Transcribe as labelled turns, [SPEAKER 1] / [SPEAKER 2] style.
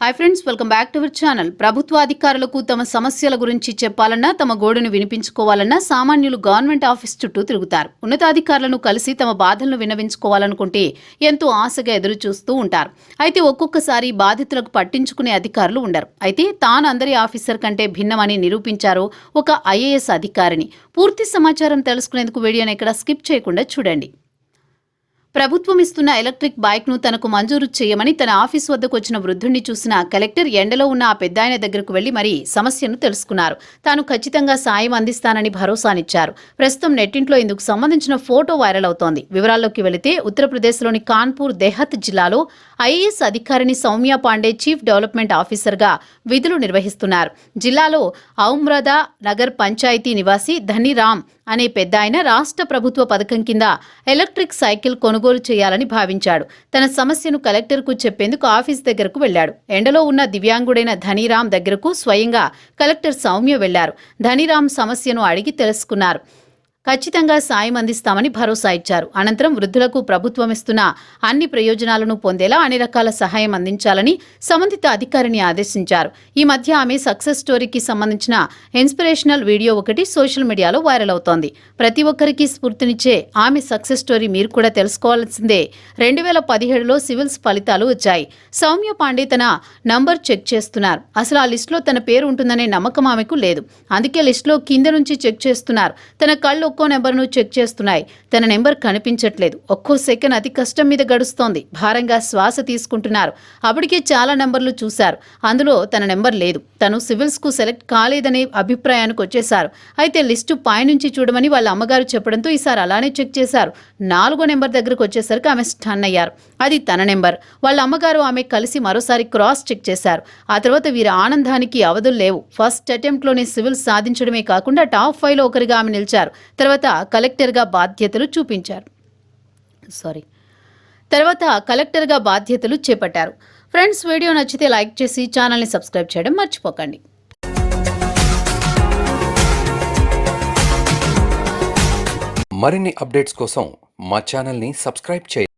[SPEAKER 1] Hi friends welcome back to our channel ప్రభుత్వ అధికారులకు తమ సమస్యల గురించి చెప్పాలన్నా తమ గోడును వినిపించుకోవాలన్నా సామాన్యులు గవర్నమెంట్ ఆఫీస్ చుట్టూ తిరుగుతారు. ఉన్నతాధికారులను కలిసి తమ బాధలను విన్నవించుకోవాలనుకుంటే ఎంతో ఆశగా ఎదురు చూస్తూ ఉంటారు. అయితే ఒక్కొక్కసారి బాధితులకు పట్టించుకునే అధికారులు ఉండరు. అయితే తాను అందరి ఆఫీసర్ కంటే భిన్నమని నిరూపించారు ఒక ఐఏఎస్ అధికారిని. పూర్తి సమాచారం తెలుసుకునేందుకు వీడియోని ఇక్కడ స్కిప్ చేయకుండా చూడండి. ప్రభుత్వం ఇస్తున్న ఎలక్ట్రిక్ బైక్ను తనకు మంజూరు చేయమని తన ఆఫీస్ వద్దకు వచ్చిన వృద్ధుణ్ణి చూసిన కలెక్టర్ ఎండలో ఉన్న ఆ పెద్దాయన దగ్గరకు వెళ్ళి మరీ సమస్యను తెలుసుకున్నారు. తాను ఖచ్చితంగా సాయం అందిస్తానని భరోసానిచ్చారు. ప్రస్తుతం నెట్టింట్లో ఇందుకు సంబంధించిన ఫోటో వైరల్ అవుతోంది. వివరాల్లోకి వెళితే ఉత్తరప్రదేశ్లోని కాన్పూర్ దెహత్ జిల్లాలో ఐఏఎస్ అధికారిని సౌమ్య పాండే చీఫ్ డెవలప్మెంట్ ఆఫీసర్గా విధులు నిర్వహిస్తున్నారు. జిల్లాలో ఔమ్రదా నగర్ పంచాయతీ నివాసి ధనిరామ్ అనే పెద్ద ఆయన రాష్ట్ర ప్రభుత్వ పథకం కింద ఎలక్ట్రిక్ సైకిల్ కొనుగోలు చేయాలని భావించాడు. తన సమస్యను కలెక్టర్కు చెప్పేందుకు ఆఫీస్ దగ్గరకు వెళ్ళాడు ఎండలో ఉన్న దివ్యాంగుడైన ధనీరామ్ దగ్గరకు స్వయంగా కలెక్టర్ సౌమ్య వెళ్ళారు. ధనీరామ్ సమస్యను అడిగి తెలుసుకున్నారు. ఖచ్చితంగా సాయం అందిస్తామని భరోసా ఇచ్చారు. అనంతరం వృద్ధులకు ప్రభుత్వం ఇస్తున్న అన్ని ప్రయోజనాలను పొందేలా అన్ని రకాల సహాయం అందించాలని సంబంధిత అధికారిని ఆదేశించారు. ఈ మధ్య ఆమె సక్సెస్ స్టోరీకి సంబంధించిన ఇన్స్పిరేషనల్ వీడియో ఒకటి సోషల్ మీడియాలో వైరల్ అవుతోంది. ప్రతి ఒక్కరికి స్ఫూర్తినిచ్చే ఆమె సక్సెస్ స్టోరీ మీరు కూడా తెలుసుకోవాల్సిందే. రెండు వేల పదిహేడులో సివిల్స్ ఫలితాలు వచ్చాయి. సౌమ్య పాండే తన నంబర్ చెక్ చేస్తున్నారు. అసలు ఆ లిస్టులో తన పేరు ఉంటుందనే నమ్మకం ఆమెకు లేదు. అందుకే లిస్టులో కింద నుంచి చెక్ చేస్తున్నారు. తన కళ్ళు ఒక్కో నెంబర్ను చెక్ చేస్తున్నాయి. తన నెంబర్ కనిపించట్లేదు. ఒక్కో సెకండ్ అతి కష్టం మీద గడుస్తోంది. భారంగా శ్వాస తీసుకుంటున్నారు. అప్పటికే చాలా నెంబర్లు చూశారు. అందులో తన నెంబర్ లేదు. తను సివిల్స్కు సెలెక్ట్ కాలేదనే అభిప్రాయానికి వచ్చేశారు. అయితే లిస్టు పైనుంచి చూడమని వాళ్ళ అమ్మగారు చెప్పడంతో ఈసారి అలానే చెక్ చేశారు. నాలుగో నెంబర్ దగ్గరకు వచ్చేసరికి ఆమె స్టన్ అయ్యారు. అది తన నెంబర్. వాళ్ళ అమ్మగారు ఆమె కలిసి మరోసారి క్రాస్ చెక్ చేశారు. ఆ తర్వాత వీరి ఆనందానికి అవధులు లేవు. ఫస్ట్ అటెంప్ట్లోనే సివిల్ సాధించడమే కాకుండా టాప్ ఫైవ్లో ఒకరిగా ఆమె నిలిచారు. తర్వాత కలెక్టర్గా బాధ్యతలు చూపించారు. సారీ తర్వాత కలెక్టర్గా బాధ్యతలు చేపట్టారు. ఫ్రెండ్స్ వీడియో నచ్చితే లైక్ చేసి ఛానల్ని సబ్స్క్రైబ్ చేయడం మర్చిపోకండి.
[SPEAKER 2] మరిన్ని అప్డేట్స్ కోసం మా ఛానల్ని సబ్స్క్రైబ్ చేయండి.